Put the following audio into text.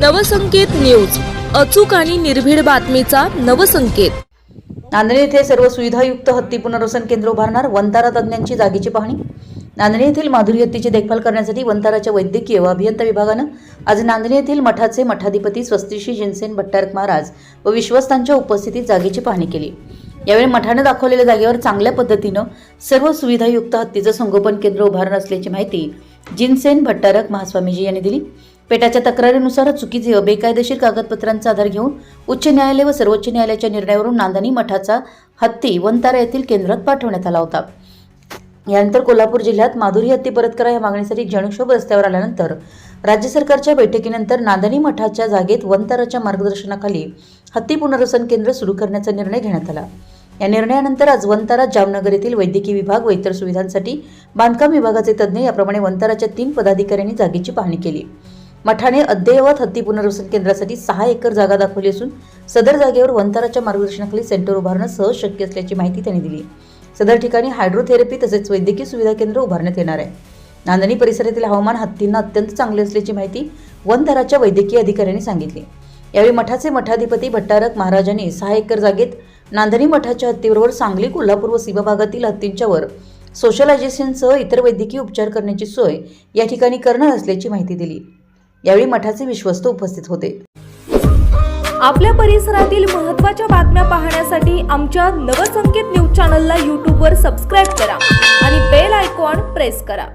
Navsanket news अचूक आणि निर्भीड बातमीचा नवसंकेत. नांदणे येथे सर्व सुविधायुक्त हत्ती पुनर्वसन केंद्र उभारणार वंतारा तज्ज्ञांची जागेची पाहणी. नांदणे येथील माधुरी हत्तीची देखभाल करण्यासाठी वंताराच्या वैद्यकीय व अभियंता विभागानं आज नांदणे येथील मठाचे मठाधिपती स्वस्तिशी जिनसेन भट्टारक महाराज व विश्वस्तांच्या उपस्थितीत जागेची पाहणी केली. यावेळी मठाने दाखवलेल्या जागेवर चांगल्या पद्धतीनं सर्व सुविधायुक्त हत्तीचं संगोपन केंद्र उभारणार असल्याची माहिती जिनसेन भट्टारक महास्वामीजी यांनी दिली. पेटाच्या तक्रारीनुसार चुकीचे व बेकायदेशीर कागदपत्रांचा आधार घेऊन उच्च न्यायालय व सर्वोच्च न्यायालयाच्या निर्णयावरून नांदणी मठाचा हत्ती वंतारा येथील केंद्रात पाठवण्यात आला होता. यानंतर कोल्हापूर जिल्ह्यात माधुरी हत्ती परत करा या मागणीसाठी जनक्षोभ रस्त्यावर आल्यानंतर राज्य सरकारच्या बैठकीनंतर नांदणी मठाच्या जागेत वनताराच्या मार्गदर्शनाखाली हत्ती पुनर्वसन केंद्र सुरू करण्याचा निर्णय घेण्यात आला. या निर्णयानंतर आज वंतारा जामनगर येथील वैद्यकीय विभाग व इतर सुविधांसाठी बांधकाम विभागाचे तज्ज्ञ याप्रमाणे वंताराच्या तीन पदाधिकाऱ्यांनी जागेची पाहणी केली. मठाने अद्ययावत हत्ती पुनर्वसन केंद्रासाठी सहा एकर जागा दाखवली असून सदर जागेवर वंताराच्या मार्गदर्शनाखाली सेंटर उभारणं सहज शक्य असल्याची माहिती त्यांनी दिली. सदर ठिकाणी हायड्रोथेरपी तसेच वैद्यकीय सुविधा केंद्र उभारण्यात येणार आहे. नांदणी परिसरातील हवामान हत्तींना अत्यंत चांगले असल्याची माहिती वनधराच्या वैद्यकीय अधिकाऱ्यांनी सांगितली. यावेळी मठाचे मठाधिपती भट्टारक महाराजांनी सहा एकर जागेत नांदणी मठाच्या हत्तीबरोबर सांगली कोल्हापूर व सीमा भागातील हत्तींच्यावर सोशलायझेशनसह इतर वैद्यकीय उपचार करण्याची सोय या ठिकाणी करणार असल्याची माहिती दिली. यावेळी मठाचे विश्वस्त उपस्थित होते. आपल्या परिसरातील महत्त्वाच्या बातम्या पाहण्यासाठी आमच्या नवसंकेत न्यूज चॅनलला यूट्यूबवर सबस्क्राईब करा आणि बेल आयकॉन प्रेस करा.